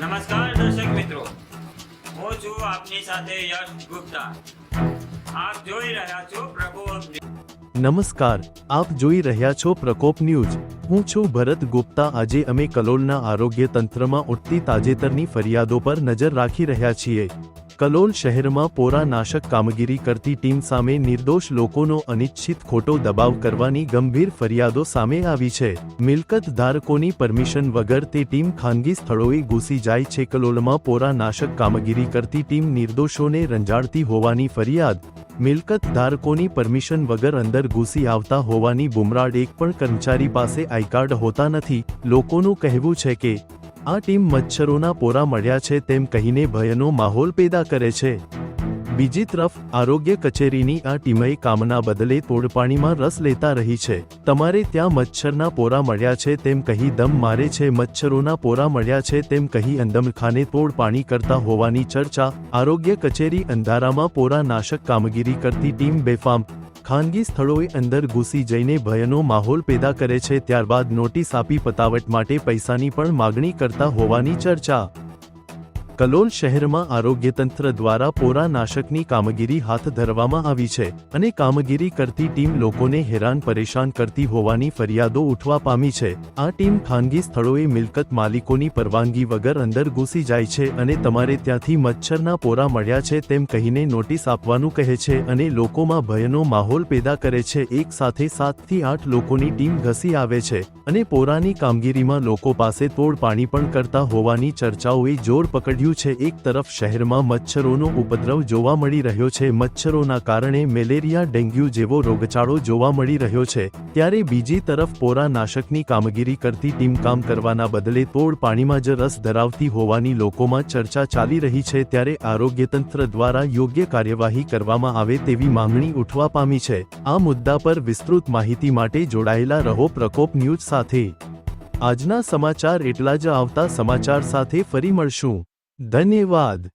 નમસ્કાર દર્શક મિત્રો. હું છું આપની સાથે યશ ગુપ્તા. આપ જોઈ રહ્યા છો પ્રકોપ નમસ્કાર, આપ જોઈ રહ્યા છો પ્રકોપ ન્યૂઝ. હું છું ભરત ગુપ્તા. આજે અમે કલોલના આરોગ્ય તંત્રમાં ઉઠતી તાજેતરની ફરિયાદો પર નજર રાખી રહ્યા છીએ. કલોલ શહેરમાં પોરા નાશક કામગીરી કરતી ટીમ સામે નિર્દોષ લોકોનો અનિચ્છિત ખોટો દબાવ કરવાની ગંભીર ફરિયાદો સામે આવી છે. મિલકત ધારકોની પરમિશન વગર તે ટીમ ખાનગી સ્થળોએ ઘૂસી જાય છે. કલોલમાં પોરા નાશક કામગીરી કરતી ટીમ નિર્દોષોને રંજાડતી હોવાની ફરિયાદ. મિલકત ધારકોની પરમિશન વગર અંદર ઘૂસી આવતા હોવાની બુમરાડ એક પણ કર્મચારી પાસે આઈકાર્ડ હોતા નથી. લોકોનું કહેવું છે કે આ ટીમ મચ્છરોના પોરા મળ્યા છે તેમ કહીને ભયનો માહોલ પેદા કરે છે. બીજી તરફ, આરોગ્ય કચેરીની આ ટીમે કામના બદલે તોડપાણીમાં રસ લેતા રહી છે. તમારે ત્યાં મચ્છરના પોરા મળ્યા છે તેમ કહી દમ મારે છે, મચ્છરોના પોરા મળ્યા છે તેમ કહી અંદમખાને તોડપાણી કરતા હોવાની ચર્ચા, આરોગ્ય કચેરી અંધારામાં પોરા નાશક કામગીરી કરતી ટીમ બેફામ ખાનગી સ્થળોએ અંદર ઘૂસી જઈને ભયનો માહોલ પેદા કરે છે, ત્યારબાદ નોટિસ આપી પતાવટ માટે પૈસાની પણ માગણી કરતા હોવાની ચર્ચા. કલોલ શહેરમાં આરોગ્ય તંત્ર દ્વારા પોરા નાશકની કામગીરી હાથ ધરવામાં આવી છે અને કામગીરી કરતી ટીમ લોકોને હેરાન પરેશાન કરતી હોવાની ફરિયાદો ઉઠવા પામી છે. આ ટીમ ખાનગી સ્થળોએ મિલકત માલિકોની પરવાનગી વગર અંદર ઘૂસી જાય છે અને તમારે ત્યાંથી મચ્છરના પોરા મળ્યા છે તેમ કહીને નોટિસ આપવાનું કહે છે અને લોકોમાં ભયનો માહોલ પેદા કરે છે. એક સાથે સાતથી આઠ લોકોની ટીમ ઘસી આવે છે અને પોરાની કામગીરીમાં લોકો પાસે તોડ પાણી પણ કરતા હોવાની ચર્ચાઓએ જોર પકડ્યું છે, એક તરફ શહેરમાં મચ્છરોનો ઉપદ્રવ જોવા મળી રહ્યો છે. મચ્છરોના કારણે મેલેરિયા, ડેન્ગ્યુ જેવો રોગચાળો જોવા મળી રહ્યો છે. ત્યારે બીજી તરફ પોરા નાશકની કામગીરી કરતી ટીમ કામ કરવાના બદલે તોડ પાણીમાં જ રસ ધરાવતી હોવાની લોકોમાં ચર્ચા ચાલી રહી છે. ત્યારે આરોગ્યતંત્ર દ્વારા યોગ્ય કાર્યવાહી કરવામાં આવે તેવી માંગણી ઉઠવા પામી છે. આ મુદ્દા પર વિસ્તૃત માહિતી માટે જોડાયેલા રહો પ્રકોપ ન્યૂઝ સાથે. આજના સમાચાર એટલા જ આવતા સમાચાર સાથે ફરી મળશું. ધન્યવાદ.